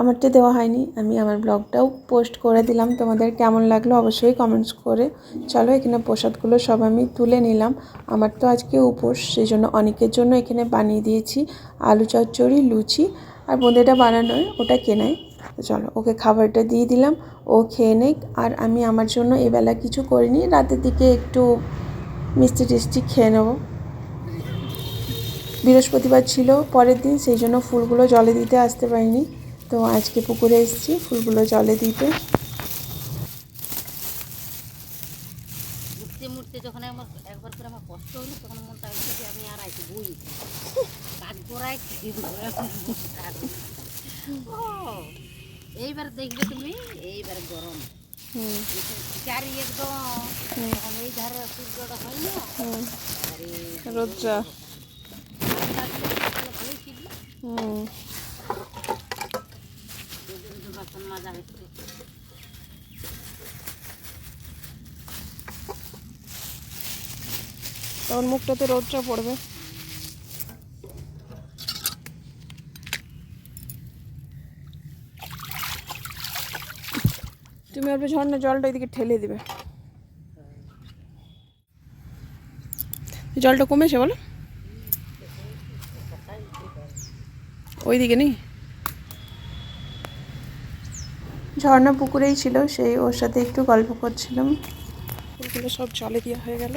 আমারটা দেওয়া হয়নি। আমি আমার ব্লগটাও পোস্ট করে দিলাম। তোমাদের কেমন লাগল অবশ্যই কমেন্টস করে। চলো এখানে প্রসাদগুলো সব আমি তুলে নিলাম। আমার তো আজকে উপোস সেই জন্য অনেকের জন্য এখানে বানিয়ে দিয়েছি আলু চচ্চড়ি, লুচি আর বোঁদেটা বানানোয় ওটা কেনাই। চলো, ওকে খাবারটা দিয়ে দিলাম। ও খেয়ে নেক। আর আমি আমার জন্য এবেলা কিছু করিনি। রাতের দিকে একটু মিষ্টি টিষ্টি খেয়ে নেব। বৃহস্পতিবার ছিল পরের দিন, সেই জন্য ফুলগুলো জলে দিতে আসতে পারিনি। তো আজকে পুকুরে এসেছি ফুলগুলো জলে দিতে। মুড়তে যখন আমার একবার করে আমার কষ্ট হলো তখন মনটা হচ্ছে যে আমি আর আইছি বই। কাজ করাই এইবার দেখবে তুমি এইবার গরম। চারি একদম। তখন এই ধারে সূর্যটা হয় না? রোদ্রা। হুম। বাসন মাজা হচ্ছে। তখন মুখটাতে রোদটা পড়বে। তুমি অল্প ঝর্ণা জলটা এদিকে ঠেলে দিবে। জলটা কমেছে বলো? ওইদিকে নেই? ঝর্ণা পুকুরেই ছিল সেই ওর সাথে একটু গল্প করছিলাম। ফুলগুলো সব জলে দেওয়া হয়ে গেল।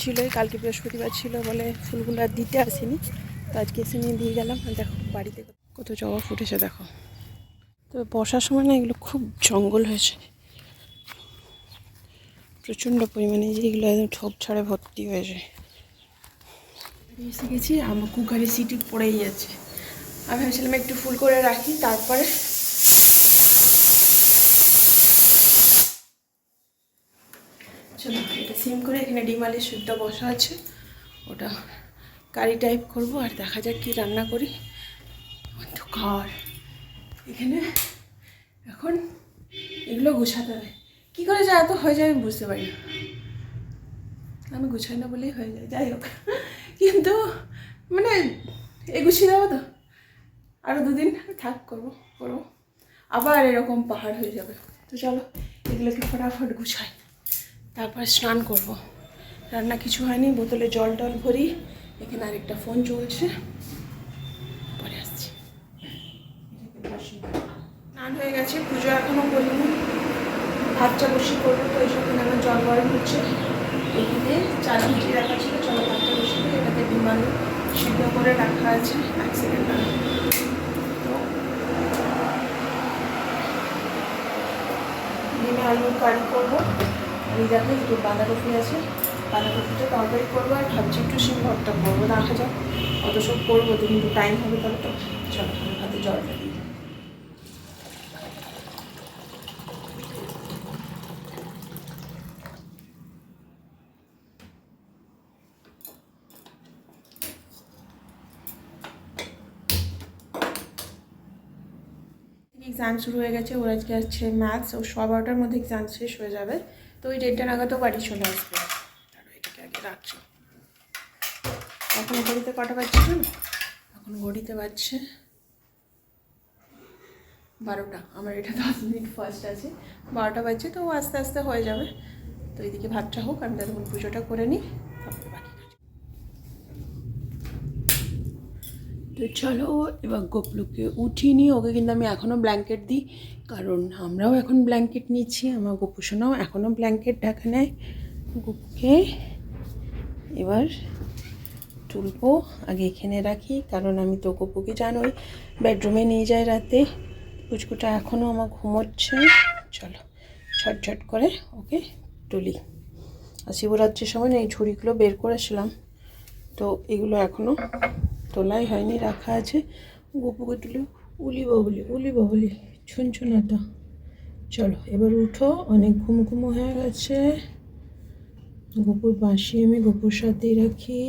ছিলই কালকে বৃহস্পতিবার ছিল বলে ফুলগুলো আর দিতে আসিনি। তো আজকে এসে নিয়ে দিয়ে গেলাম আর দেখো বাড়িতে কত জবা ফুটেছে দেখো। তবে বর্ষার সময় না এগুলো খুব জঙ্গল হয়েছে। প্রচণ্ড পরিমাণে যে এগুলো একদম ঠোপ ছাড়ে ভর্তি হয়েছে। এসে গেছি আমার কুকারে সিটি পড়েই যাচ্ছে আমি ভেবেছিলাম একটু ফুল করে রাখি তারপরে চলো এটা সিম করে এখানে ডিম সুদ্ধ বসা আছে। ওটা কারি টাইপ করব আর দেখা যাক কি রান্না করি। অন্ধকার। এখানে এখন এগুলো গুছাতে হবে কী করে যে এত হয়ে যায় আমি বুঝতে পারি না। আমি গুছাই না বলেই হয়ে যায়। যাই হোক। কিন্তু মানে এ গুছিয়ে দেবো তো। আরও দুদিন থাক করব করব। আবার এরকম পাহাড় হয়ে যাবে। তো চলো, এগুলোকে ফটাফট গুছাই। তারপর স্নান করব। রান্না কিছু হয়নি, বোতলে জল টল ভরি, এখানে আরেকটা ফোন চলছে। পরে আসছি। স্নান হয়ে গেছে, পুজো এখনও করিনি। ভাতটা বসে করব তো এইসব আমার জল গরম হচ্ছে। এখানে চাল ভিজিয়ে রাখা ছিল, চলো ভাতটা বসে দিই এটাতে ডিম সিদ্ধ করে রাখা আছে, এক সেকেন্ড আলু কারি করব। এই দেখো একটু বাঁধাকপি আছে। বাঁধাকপিটা তরকারি করব আর ভাবছি একটু শিম ভর্তা করব। দেখা যাক অত সব করব, তো কিন্তু টাইম হবে তবে তো। চলো হাতে জলটা দিই। এক্সাম শুরু হয়ে গেছে, ওর আজকে আছে ম্যাথস ও বারোটার মধ্যে এক্সাম শেষ হয়ে যাবে। তো ওই ডেটটা নাগাদও বাড়ি চলে আসবে। আর এটাকে আগে রাখছি? এখন ঘড়িতে কটা বাজছে এখন ঘড়িতে বাজছে বারোটা। আমার এটা দশ মিনিট ফার্স্ট আছে। বারোটা বাজছে তো ও আস্তে আস্তে হয়ে যাবে। তো এদিকে ভাতটা হোক আমি তখন পুজোটা করে নিই তারপরে বাকি কাজ তো চলো, এবার গোপলুকে উঠিনি ওকে কিন্তু আমি এখনও ব্ল্যাঙ্কেট দিই। কারণ আমরাও এখন ব্ল্যাঙ্কেট নিচ্ছি, আমার গোপুসোনাও এখনও ব্ল্যাঙ্কেট ঢাকা নেয়। গোপুকে এবার তুলবো, আগে এখানে রাখি, কারণ আমি তো গোপুকে জানোই বেডরুমে নিয়ে যাই রাতে। পুচকুটা এখনও আমার ঘুমোচ্ছে। চলো, ঝটঝট করে ওকে তুলি। আর শিবরাত্রির সময় এই ঝুড়িগুলো বের করেছিলাম, তো এগুলো এখনও তোলাই হয়নি, রাখা আছে। গোপুকে তুলে উলি বাবুলি উলি বাবুলি ছুনছুনাটা। চলো, এবার উঠো, অনেক ঘুম ঘুমো হয়ে গেছে। গোপুর বাঁশি আমি গোপুর সাথেই রাখি।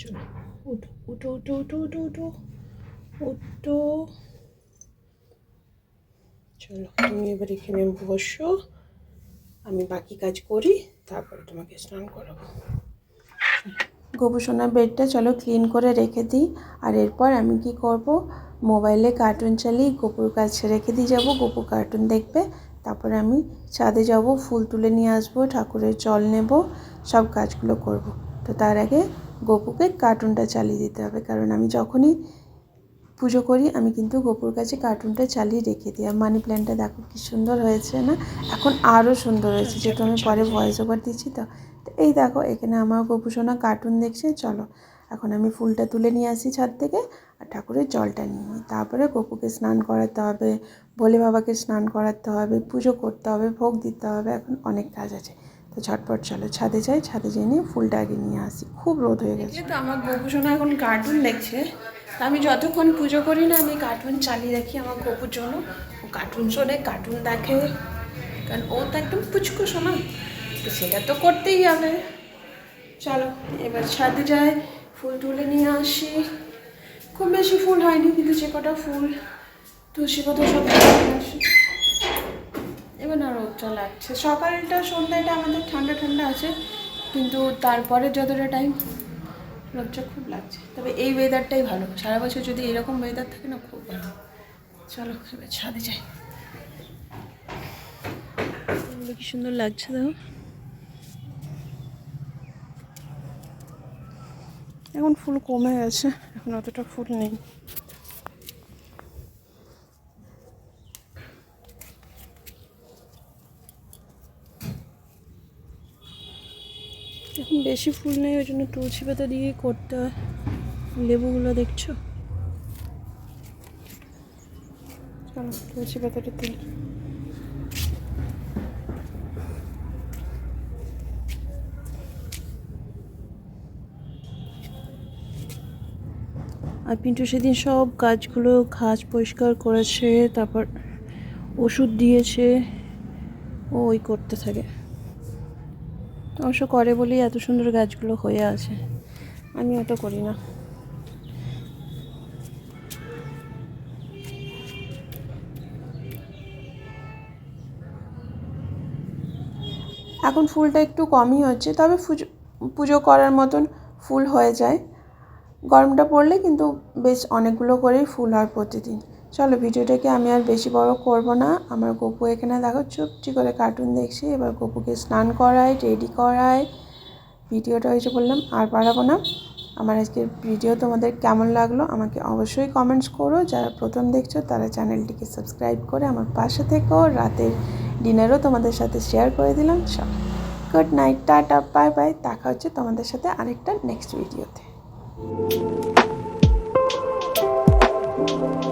চলো, উঠো উঠো উঠো উঠো উঠো উঠো উঠো। চলো, তুমি এবার এখানে বসো। আমি বাকি কাজ করি, তারপরে তোমাকে স্নান করাবো। গোপুসোনার বেডটা চলো ক্লিন করে রেখে দিই। আর এরপর আমি কি করব? মোবাইলে কার্টুন চালিয়ে গোপুর কাছে রেখে দিয়ে যাব। গোপু কার্টুন দেখবে। তারপরে আমি ছাদে যাব, ফুল তুলে নিয়ে আসব, ঠাকুরের জল নেব, সব কাজগুলো করব। তো তার আগে গোপুকে কার্টুনটা চালিয়ে দিতে হবে। কারণ আমি যখনই পুজো করি, আমি কিন্তু গোপুর কাছে কার্টুনটা চালিয়ে রেখে দিই। আর মানি প্ল্যান্টটা দেখো কি সুন্দর হয়েছে না? এখন আরও সুন্দর হয়েছে। যেহেতু আমি পরে ভয়েস ওভার দিচ্ছি, তো তো এই দেখো, এখানে আমার গোপু সোনা কার্টুন দেখছে, চলো। এখন আমি ফুলটা তুলে নিয়ে আসি ছাদ থেকে আর ঠাকুরের জলটা নিয়ে নিই। তারপরে গোপুকে স্নান করাতে হবে, ভোলে বাবাকে স্নান করাতে হবে, পুজো করতে হবে, ভোগ দিতে হবে, এখন অনেক কাজ আছে। তো ঝটপট চলো, ছাদে যাই, ছাদে যেয়ে নিয়ে ফুলটা আগে নিয়ে আসি। খুব রোদ হয়ে গেছে। তো আমার গোপু সোনা এখন কার্টুন দেখছে। আমি যতক্ষণ পুজো করি না, আমি কার্টুন চালিয়ে রাখি আমার গোপুর জন্য। ও কার্টুন শোনে কার্টুন দেখে। কারণ ও তো একদম পুচকু শোনা তো সেটা তো করতেই হবে। চলো, এবার ছাদে যাই, ফুল তুলে নিয়ে আসি। খুব বেশি ফুল হয়নি, কিন্তু যে কটা ফুল তুলসী পাতা সব আসি। এবার না রোদটা লাগছে সকালটা, সন্ধ্যাটা আমাদের ঠান্ডা ঠান্ডা আছে, কিন্তু তারপরে যতটা টাইম রোদটা খুব লাগছে। তবে এই ওয়েদারটাই ভালো। সারা বছর যদি এরকম ওয়েদার থাকে না, খুব ভালো। চলো, এবার ছাদে যাই। কি সুন্দর লাগছে, দেখো। এখন ফুল কমে গেছে, এখন অতটা ফুল নেই। এখন বেশি ফুল নেই, ওই জন্য তুলসী পাতা দিয়ে করতে হয়। লেবুগুলো দেখছ? চলো, তুলসী পাতাটা তুলি। আর পিন্টু সেদিন সব গাছগুলো ঘাস পরিষ্কার করেছে, তারপর ওষুধ দিয়েছে, ও ওই করতে থাকে। অবশ্য করে বলেই এত সুন্দর গাছগুলো হয়ে আছে। আমি অত করি না। এখন ফুলটা একটু কমই হচ্ছে, তবে পুজো পুজো করার মতন ফুল হয়ে যায়। গরমটা পড়লে কিন্তু বেশ অনেকগুলো করেই ফুল হয় প্রতিদিন। চলো ভিডিওটাকে আমি আর বেশি বড় করব না। আমার গপু এখানে দেখো চুপটি করে কার্টুন দেখছি। এবার গপুকে স্নান করায় রেডি করায়। ভিডিওটা হয়েছে বললাম, আর বাড়াবো না। আমার আজকের ভিডিও তোমাদের কেমন লাগল আমাকে অবশ্যই কমেন্টস করো। যারা প্রথম দেখছ, তারা চ্যানেলটিকে সাবস্ক্রাইব করে আমার পাশে থেকো। রাতের ডিনারও তোমাদের সাথে শেয়ার করে দিলাম। সব good night tata bye bye দেখা হচ্ছে তোমাদের সাথে আরেকটা নেক্সট ভিডিওতে thank you